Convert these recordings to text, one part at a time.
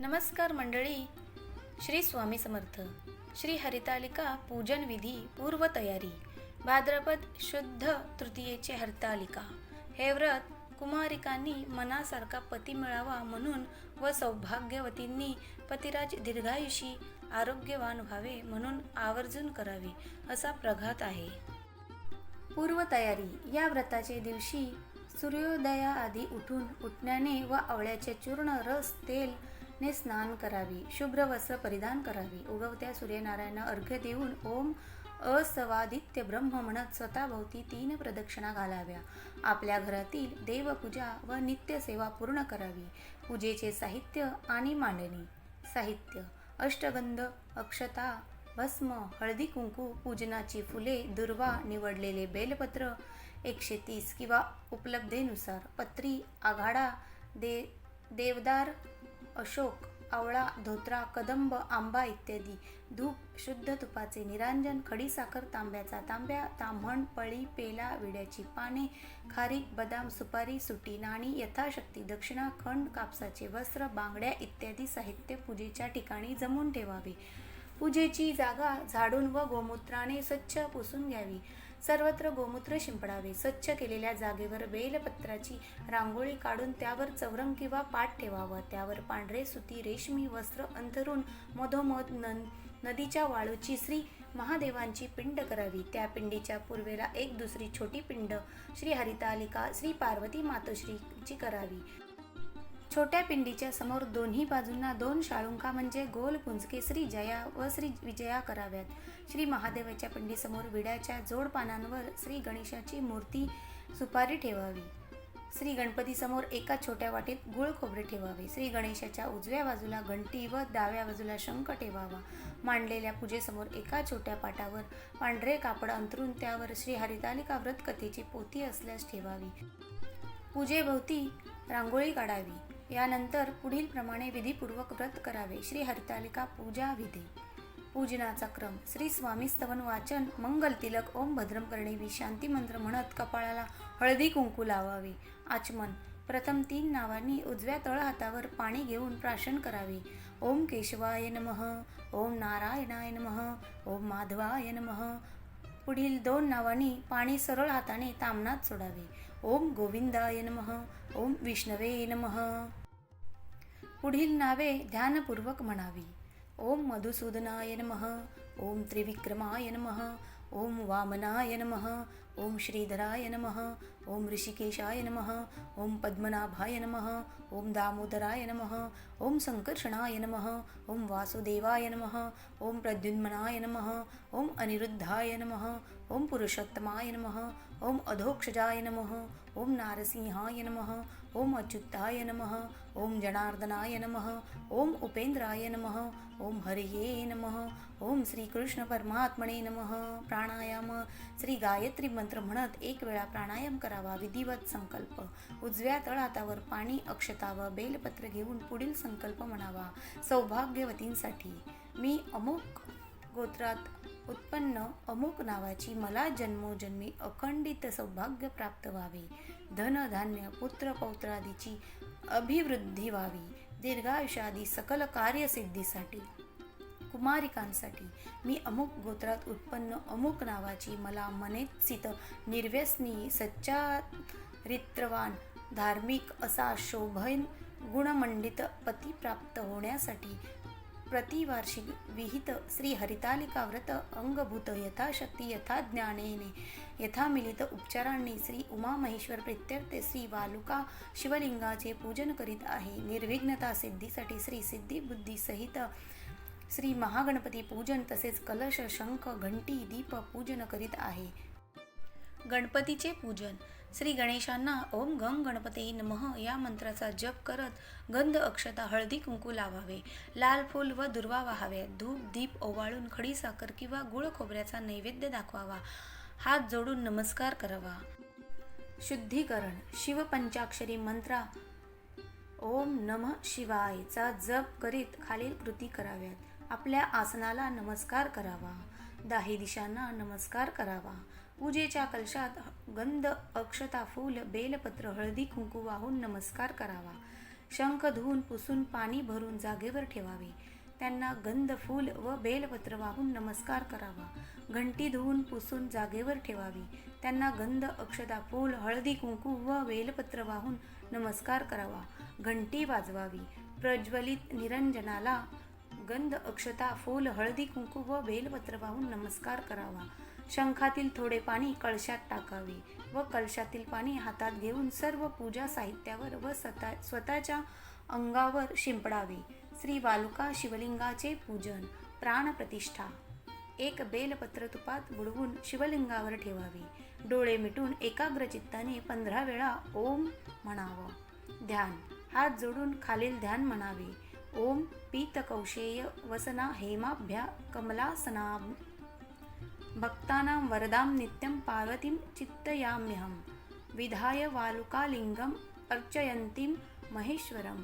नमस्कार मंडळी. श्री स्वामी समर्थ. श्री हरितालिका पूजन विधी पूर्वतयारी. भाद्रपद शुद्ध तृतीयेचे हरितालिका. हे व्रत कुमारिकांनी मनासारखा पती मिळावा म्हणून व सौभाग्यवतींनी पतिराज दीर्घायुषी आरोग्यवान व्हावे म्हणून आवर्जून करावे असा प्रघात आहे. पूर्वतयारी. या व्रताचे दिवशी सूर्योदयाआधी उठून उठण्याने व आवळ्याचे चूर्ण रस तेल ने स्नान करावी शुभ्र वस्त्र परिधान करावी. उगवत्या सूर्यनारायण अर्घ्य देऊन ओम असवादित्य ब्रह्म म्हणत स्वतःभोवती तीन प्रदक्षिणा घालाव्या. आपल्या घरातील देवपूजा व नित्यसेवा पूर्ण करावी. पूजेचे साहित्य आणि मांडणी. साहित्य. अष्टगंध अक्षता भस्म हळदी कुंकू पूजनाची फुले दुर्वा निवडलेले बेलपत्र एकशे तीस किंवा उपलब्धेनुसार पत्री आघाडा दे देवदार अशोक आवळा धोत्रा कदंब आंबा इत्यादी. धूप शुद्ध तुपाचे निरांजन खडीसाखर तांब्याचा तांब्या ताम्हण पळी पेला विड्याची पाने खारीक बदाम सुपारी सुटी नाणी यथाशक्ती दक्षिणा खंड कापसाचे वस्त्र बांगड्या इत्यादी साहित्य पूजेच्या ठिकाणी जमून ठेवावे. पूजेची जागा झाडून व गोमूत्राने स्वच्छ पुसून घ्यावी. सर्वत्र गोमूत्र शिंपडावे. स्वच्छ केलेल्या जागेवर बेलपत्राची रांगोळी काढून त्यावर चौरंग किंवा पाठ ठेवावं. त्यावर पांढरे सुती रेशमी वस्त्र अंथरून मधोमध नं नदीच्या वाळूची श्री महादेवांची पिंड करावी. त्या पिंडीच्या पूर्वेला एक दुसरी छोटी पिंड श्री हरितालिका श्री पार्वती मातोश्रीची करावी. छोट्या पिंडीच्या समोर दोन्ही बाजूंना दोन शाळुंका म्हणजे गोल पुंजके श्री जया व श्री विजया कराव्यात. श्री महादेवाच्या पिंडीसमोर विड्याच्या जोड पानांवर श्री गणेशाची मूर्ती सुपारी ठेवावी. श्री गणपतीसमोर एका छोट्या वाटीत गुळ खोबरे ठेवावे. श्री गणेशाच्या उजव्या बाजूला घंटी व डाव्या बाजूला शंख ठेवावा. मांडलेल्या पूजेसमोर एका छोट्या पाटावर पांढरे कापड अंतरून त्यावर श्री हरितालिका व्रत कथेची पोती असल्यास ठेवावी. पूजेभोवती रांगोळी काढावी. यानंतर पुढील प्रमाणे विधीपूर्वक व्रत करावे. श्री हरितालिका पूजा विधी. पूजनाचा क्रम. श्री स्वामी स्तवन वाचन मंगल तिलक ओम भद्रम करणे शांती मंत्र म्हणत कपाळाला हळदी कुंकू लावावे. आचमन. प्रथम तीन नावांनी उजव्या तळ हातावर पाणी घेऊन प्राशन करावे. ओम केशवाय नमः. ओम नारायणाय नमः. ओम माधवाय नमः. पुढील दोन नावांनी पाणी सरळ हाताने तामनात सोडावे. ओम गोविंदाय नमः ओम विष्णवे नमः. पुढील नावे ध्यानपूर्वक म्हणावी. ओम मधुसूदनाय नमः ओम त्रिविक्रमाय नमः ओम वामनाय नमः ओम श्रीधराय नमः ओम ऋषिकेशाय नमः ओम पद्मनाभाय नमः ओम दामोदराय नमः ओम संकर्षणाय नमः ओम वासुदेवाय नमः ओम प्रद्युन्मनाय नमः ओम अनिरुद्धाय नमः ओम पुरुषोत्तमाय नमः ओम अधोक्षजाय नमः ओम नारसिंहाय नमः ओम अच्युताय नमः ओम जनार्दनाय नमः ओम उपेंद्राय नमः ओम हरिये नमः ओम श्रीकृष्ण परमात्मने नमः। प्राणायाम। श्री गायत्री मंत्र म्हणत एक वेळा प्राणायाम करावा विधिवत संकल्प. उजव्या तळहातावर पाणी अक्षता व बेलपत्र घेऊन पुढील संकल्प म्हणावा. सौभाग्यवतींसाठी मी अमुक गोत्रात उत्पन्न अमुक नावाची मला जन्मोजन्मी अखंडित सौभाग्य प्राप्त व्हावे. धन धान्य पुत्र पौत्रादीची अभिवृद्धी व्हावी. दीर्घायुष्यादी सकल कार्यसिद्धीसाठी कुमारिकांसाठी मी अमुक गोत्रात उत्पन्न अमुक नावाची मला मनेत्सित निर्व्यसनी सच्चारित्रवान धार्मिक असा शोभन गुणमंडित पती प्राप्त होण्यासाठी प्रतिवार्षिक विहित श्री हरितालिका व्रत अंगभूत यथाशक्ती यथा ज्ञानेने यथा मिलित उपचारांनी श्री उमा महेश्वर प्रित्यर्थे श्री वालुका शिवलिंगाचे पूजन करीत आहे. निर्विघ्नता सिद्धीसाठी श्री सिद्धी बुद्धी सहित श्री महागणपती पूजन तसेच कलश शंख घंटी दीप पूजन करीत आहे. गणपतीचे पूजन श्री गणेशांना ओम गम गणपती नमः या मंत्राचा जप करत गंध अक्षता हळदी कुंकू लावावे. लाल फूल व दुर्वा वाहावे. धूप दीप ओवाळून खडी साखर किंवा गुळ खोबऱ्याचा नैवेद्य दाखवावा. हात जोडून नमस्कार करावा. शुद्धीकरण. शिवपंचाक्षरी मंत्रा. ओम नम शिवायचा जप करीत खालील कृती कराव्यात. आपल्या आसनाला नमस्कार करावा. दाही दिशांना नमस्कार करावा. पूजेच्या कलशात गंध अक्षता फूल बेलपत्र हळदी कुंकू वाहून नमस्कार करावा. शंख धुवून पुसून पाणी भरून जागेवर ठेवावे. त्यांना गंध फूल व बेलपत्र वाहून नमस्कार करावा. घंटी धुवून पुसून जागेवर ठेवावी. त्यांना गंध अक्षता फूल हळदी कुंकू व बेलपत्र वाहून नमस्कार करावा. घंटी वाजवावी. प्रज्वलित निरंजनाला गंध अक्षता फूल हळदी कुंकू व बेलपत्र वाहून नमस्कार करावा. शंखातील थोडे पाणी कळशात टाकावे व कलशातील पाणी हातात घेऊन सर्व पूजा साहित्यावर व स्वतः स्वतःच्या अंगावर शिंपडावे. श्री वालुका शिवलिंगाचे पूजन प्राणप्रतिष्ठा एक बेलपत्र तुपात बुडवून शिवलिंगावर ठेवावे. डोळे मिटून एकाग्र चित्ताने पंधरा वेळा ओम म्हणावं. ध्यान हात जोडून खालील ध्यान म्हणावे. ओम पीतकौशेय वसना हेमाभ्या कमलासना भक्तानां वरदां नित्यं पार्वतीं चित्तयाम्यहं। विधाय वालुकालिङ्गम् अर्चयन्तीं महेश्वरम्।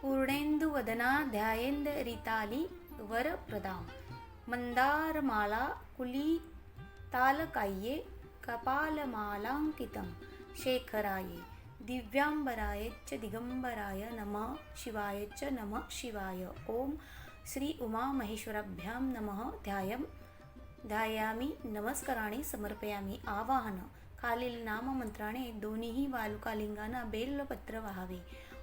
पूर्णेन्दुवदना ध्यायेन्दरिताली वरप्रदां मन्दारमाला कुलीतालकाय्ये कपालमालाङ्कितं शेखराये दिव्याम्बराय च दिगम्बराय नमः शिवाय च नमः शिवाय। ॐ श्री उमामहेश्वराभ्यां नमः। ध्यायम् ध्यायामी नमस्काराने समर्पयामी आवाहन। खालील नाममंत्राने दोन्ही बालुकालिंगांना बेलपत्र वाहावे।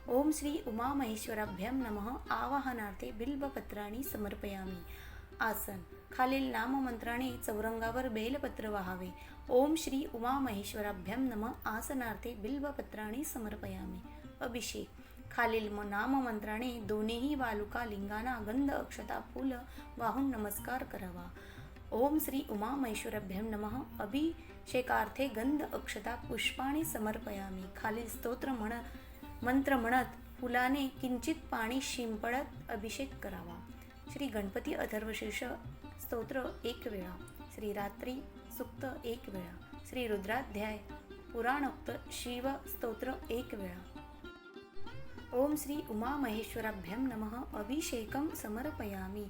ओम श्री उमामहेश्वराभ्यां नमः। आवाहनार्थे बिल्बपत्राणी समर्पयामी। आसन। खालील नाममंत्राने चौरंगावर बेलपत्र वाहावे। ओम श्री उमामहेश्वराभ्यां नमः। आसनार्थे बिल्बपत्राणी समर्पयामी। अभिषेक। खालील म- नाममंत्राने दोन्ही बालुका लिंगांना गंध अक्षता फूल वाहून नमस्कार करावा। ओम श्री उमामहेश्वरभ्यं नमः. अभिषेकार्थे गंध अक्षता पुष्पाणी समर्पयामी. खालील स्तोत्र म्हण मंत्र म्हणत फुलाने किंचित पाणी शिंपडत अभिषेक करावा. श्री गणपती अथर्वशीर्ष स्तोत्र एक वेळा. श्री रात्री सुक्त एक वेळा. श्री रुद्राध्याय पुराणोक्त शिव स्तोत्र एक वेळा. ओम श्री उमामहेश्वराभ्यं नमः. अभिषेकं समर्पयामी.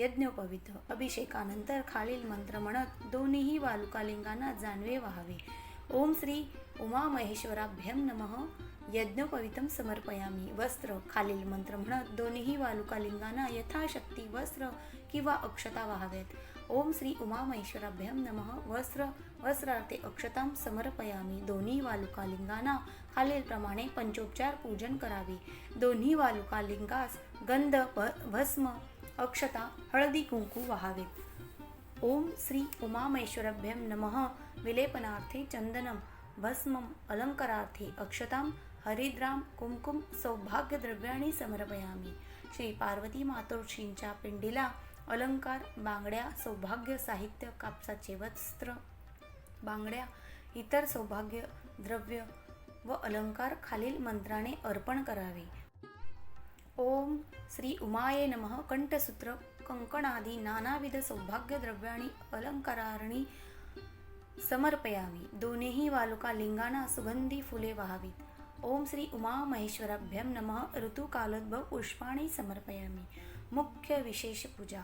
यज्ञोपवित. अभिषेकानंतर खालील मंत्र म्हणत दोन्हीही वालुकालिंगांना जानवे व्हावे. ओम श्री उमामहेश्वराभ्यं नमः. यज्ञोपवितं समर्पयामी. वस्त्र खालील मंत्र म्हणत दोन्हीही वालुकालिंगांना यथाशक्ती वस्त्र किंवा अक्षता व्हाव्यात ओम श्री उमामहेश्वराभ्यं नमः. वस्त्र वस्त्रार्थे अक्षतां समर्पयामी. दोन्ही वालुकालिंगांना खालीलप्रमाणे पंचोपचार पूजन करावे. दोन्ही वालुकालिंगास गंध भ- भस्म अक्षता हळदी कुंकू व्हावेत ओम श्री उमामेश्वरभ्यम नमः. विलेपनार्थे चंदनम भस्मम अलंकारार्थे अक्षतां हरिद्राम कुंकुम सौभाग्यद्रव्याणी समर्पयामी. श्री पार्वती मातोश्रींच्या पिंडीला अलंकार बांगड्या सौभाग्य साहित्य कापसाचे वस्त्र बांगड्या इतर सौभाग्य द्रव्य व अलंकार खालील मंत्राने अर्पण करावे. ओम श्री उमाये नमः. कंठसूत्र कंकणादी नानाविध सौभाग्य द्रव्याणी अलंकाराणी समर्पयामी. दोन्हीही वालुका लिंगाना सुगंधी फुले वाहावीत. ओम श्री उमा महेश्वराभ्यं नमः. ऋतुकालोद्भव पुष्पाणी समर्पयामी. मुख्य विशेष पूजा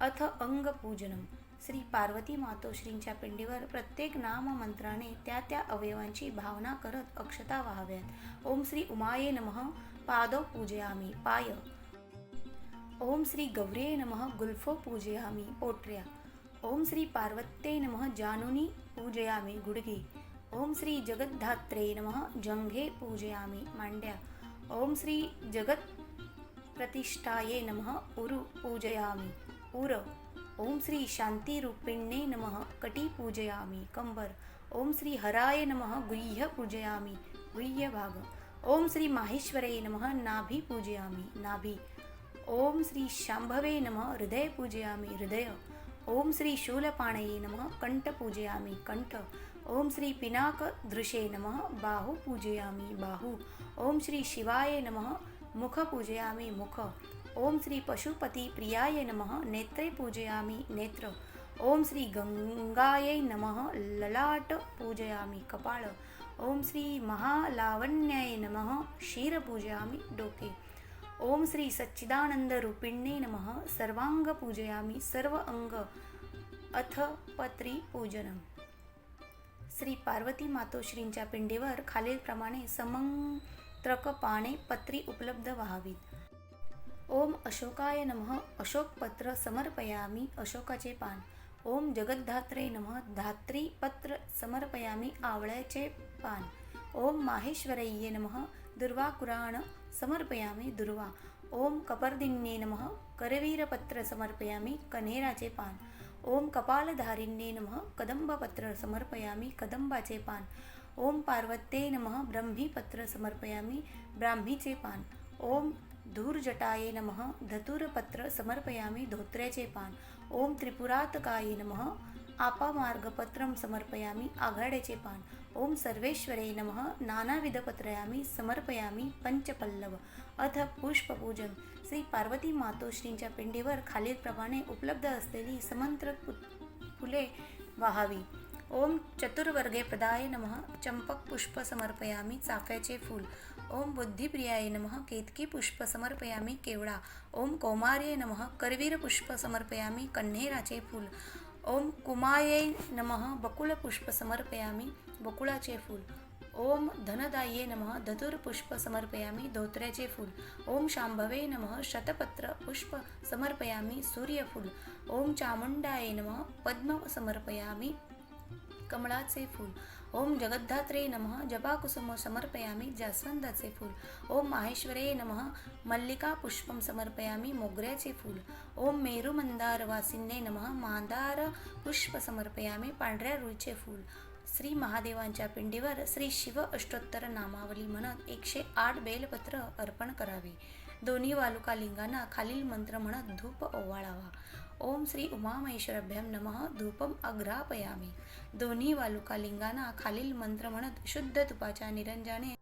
अथ अंगपूजनम श्री पार्वती मातोश्रींच्या पिंडीवर प्रत्येक नाममंत्राने त्या त्या अवयवांची भावना करत अक्षता व्हाव्यात. ओम श्री उमाये नमः. पादौ पूजयामी पाय। ओम श्री गौरे नमः गुल्फो पूजयामी पोटऱ्या ओम श्री पार्वत्ये नमः जानूनी पूजयामी गुडगे ओम श्री जगद्धात्रे नमः जंघे पूजयामी मांड्या ओम श्री जगत प्रतिष्ठाये नमः उरु पूजयामी उर। ओम श्री शांतिरूपिण्ये नमः कटी पूजयामी कंबर ओम श्री हराय नमः गुह्य पूजयामी गुह्यभाग ओम श्री माहेश्वरे नमः नाभि पूजयामी नाभि। ओम श्री शांभवे नमः हृदय पूजयामी हृदय। ओम श्री शूलपाणये नमः कंठ पूजयामी कंठ। ओम श्री पिनाकदृशे नमः बाहु पूजयामी बाहु। ओम श्री शिवाय नमः मुख पूजयामी मुख। ओम श्री पशुपती प्रियाय नमः नेत्रे पूजयामी नेत्र। ओम श्री गंगायै नमः ललाट पूजयामी कपाळ। ओम श्री महालावण्याय नमः. क्षीरपूजयामि डोके. ओम श्री सच्चिदानंद रूपिण्ये नमः. सर्वांग पूजयामी सर्व अंग. अथ पत्री पूजनम. श्री पार्वती मातोश्रींच्या पिंडीवर खालीलप्रमाणे समंत्रक पाने पत्री उपलब्ध व्हावीत. ओम अशोकाय नमः. अशोकपत्र समर्पयामी अशोकाचे पान. ओम जगद्धात्रे नमः. धात्री पत्र समर्पयामी आवळ्याचे पान। ओम माहेश्वरय्ये नमः। दुर्वाकुराण समर्पयामी दुर्वा। ओम कपर्दिन्ये नमः। करवीरपत्र समर्पयामी कन्हेराचे पान। ओम कपालधारिण्ये नमः। कदंबपत्र समर्पयामी कदंबाचे पान। ओम पार्वत्ये नमः। ब्रह्मीपत्र समर्पयामी ब्राह्मीचे पान। ओम धूर्जटाये नमः। धतुरपत्र समर्पयामी धोत्र्याचे पान। ओम त्रिपुरातकाये नमः। आपामार्गपत्रं समर्पयामी आघाड्याचे पान. ओम सर्वेश्वरे नमः. नानाविधपत्रयामी समर्पयामी पंचपल्लव. अथ पुष्पपूजन. श्री पार्वती मातोश्रींच्या पिंडीवर खालीलप्रमाणे उपलब्ध असलेली समंत्र पु- फुले वाहावी. ओम चतुर्वर्गे प्रदाय नमः. चंपक पुष्प समर्पयामी चाफ्याचे फूल. ओम बुद्धिप्रियाय नमः. केतकी पुष्प समर्पयामी केवडा. ओम कौमार्ये नमः. करवीर पुष्प समर्पयामी कन्हेराचे फूल. ओम कुमाये नमः बकुळ पुष्प समर्पयामी बकुळाचे फूल. ओम धनदाये नमः धतुरपुष्प समर्पयामी धोत्र्याचे फूल. ओम शांभवे नमः शतपत्र पुष्प समर्पयामी सूर्यफूल ओम चामुंडाये नमः पद्म समर्पयामी कमळाचे फूल. ओम जगद्धात्रे नमः जपाकुसुम समर्पयामी जास्वंदाचे फूल. ओम माहेश्वरे नमः मल्लिका पुष्पम समर्पयामी मोगऱ्याचे फूल. ओम मेरुमंदार वासिन्ने नमः मांदार पुष्प समर्पयामी पांढऱ्या रुईचे फूल. श्री महादेवांच्या पिंडीवर श्री शिव अष्टोत्तर नामावली म्हणत एकशे आठ बेलपत्र अर्पण करावे. दोन्ही वालुका लिंगांना खालील मंत्र म्हणत धूप ओवाळावा. ओम श्री उमामहेश्वरभ्यम नमः. धूपम अग्रापयामी. दोन्ही वालुका लिंगांना खालील मंत्र म्हणत शुद्ध तुपाच्या निरंजाने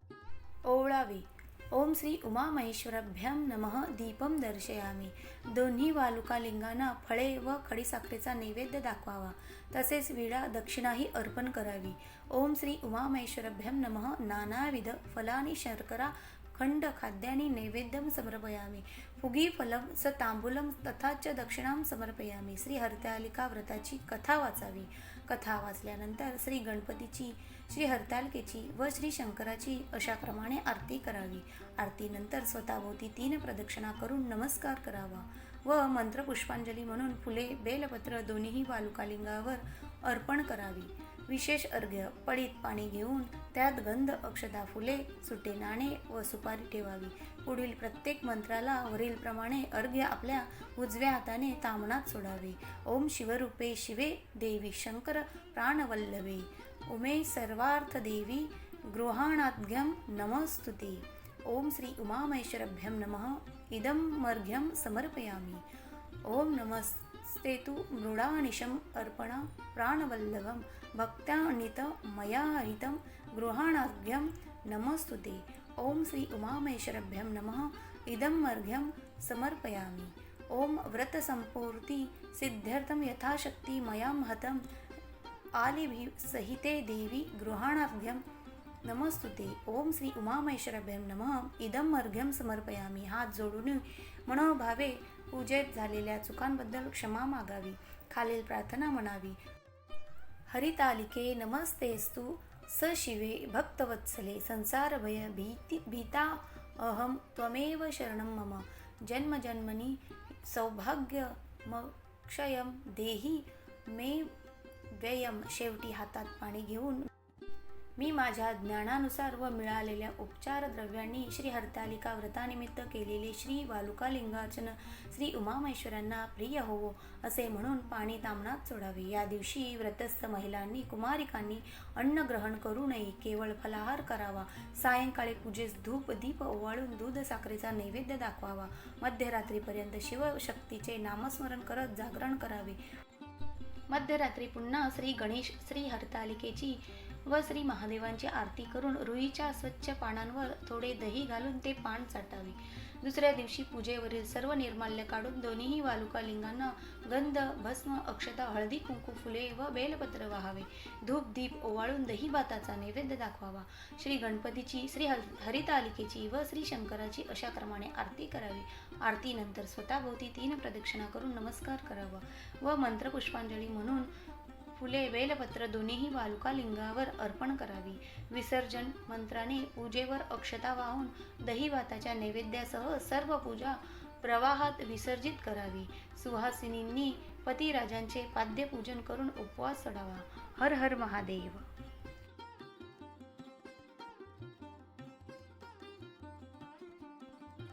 ओवळावे. ओम श्री उमामहेश्वरभ्यम नमः. दीपम दर्शयामी. दोन्ही वालुका लिंगांना फळे व खडीसाखरेचा नैवेद्य दाखवावा. तसेच विडा दक्षिणाही अर्पण करावी. ओम श्री उमामहेश्वरभ्यम नमः. नानाविध फलानी शर्करा खंड खाद्यानि नैवेद्यं समर्पयामि. फुगीफलं स तांबूलं तथा च दक्षिणां समर्पयामी. श्री हरतालिका व्रताची कथा वाचावी. कथा वाचल्यानंतर श्री गणपतीची श्री हरतालिकेची व श्री शंकराची अशा आरती करावी. आरतीनंतर स्वतःभोवती तीन प्रदक्षिणा करून नमस्कार करावा व मंत्रपुष्पांजली म्हणून फुले बेलपत्र दोन्हीही वालुकालिंगावर अर्पण करावी. विशेष अर्घ्य पडीत पाणी घेऊन त्यात गंध अक्षदा फुले सुटे नाणे व सुपारी ठेवावी. पुढील प्रत्येक मंत्राला वरीलप्रमाणे अर्घ्य आपल्या उजव्या हाताने तामणात सोडावे. ओम शिवरूपे शिवे देवी शंकर प्राणवल्लवे उमे सर्वार्थ देवी गृहाणाद्यम नमस्तुते. ओम श्री उमामहेश्वरभ्यं नमः. इदं मर्घ्यं समर्पयामि. ओम नमस्ते तु मृडानिशम अर्पण प्राणवल्लभम भक्त्यानित मया हरितं गृहाणार्घ्यं नमस्तुते. ओम श्री उमामेश्वरभ्यं नमः। इदं मर्घ्यं समर्पयामि। ओम व्रतसम्पूर्ति सिद्ध्यर्थं यथाशक्ति मया महतम् आलिभि सहिते देवी गृहाणार्घ्यं नमस्तुते। ओम श्री उमामहेश्वरभ्यं नमः। इदं अर्घ्यं समर्पयामी। हात जोडून मनोभावे पूजेत झालेल्या चुकांबद्दल क्षमा मागावी। खालील प्रार्थना म्हणावी। हरितालिके नमस्तेस्तु स शिवे भक्तवत्सले संसारभय भीति भीता अहं त्वमेव शरणं मम। जन्मजन्मनि सौभाग्यमक्षयं देही मे व्ययम शेवटी हातात पाणी घेऊन मी माझ्या ज्ञानानुसार व मिळालेल्या उपचार द्रव्यांनी श्री हरतालिका व्रतानिमित्त केलेले श्री वालुकालिंगार्चन श्री उमामेश्वरांना प्रिय होवो असे म्हणून पाणी तामणात सोडावे. या दिवशी व्रतस्थ महिलांनी कुमारिकांनी अन्न ग्रहण करू नये केवळ फलाहार करावा. सायंकाळी पूजेस धूप दीप ओवाळून दूध साखरेचा नैवेद्य दाखवावा. मध्यरात्रीपर्यंत शिवशक्तीचे नामस्मरण करत जागरण करावे. मध्यरात्री पुन्हा श्री गणेश श्री हरतालिकेची व श्री महादेवांची आरती करून रुईच्या स्वच्छ पानांवर थोडे दही घालून ते पान चाटावे. दुसऱ्या दिवशी पूजेवरील सर्व निर्माल्य काढून दोन्हीही वालुका लिंगांना गंध भस्म अक्षता हळदी कुंकू फुले व बेलपत्र वाहावे. धूप दीप ओवाळून दही भाताचा नैवेद्य दाखवावा. श्री गणपतीची श्री हरितालिकेची व श्री शंकराची अशा क्रमाने आरती करावी. आरतीनंतर स्वतःभोवती तीन प्रदक्षिणा करून नमस्कार करावा व मंत्रपुष्पांजली म्हणून फुले बेलपत्र दोन्हीही बालुका लिंगावर अर्पण करावी. विसर्जन मंत्राने पूजेवर अक्षता वाहून दही भाताच्या नैवेद्यासह सर्व पूजा प्रवाहात विसर्जित करावी. सुहासिनींनी पतिराजांचे पाद्यपूजन करून उपवास चढावा. हर हर महादेव.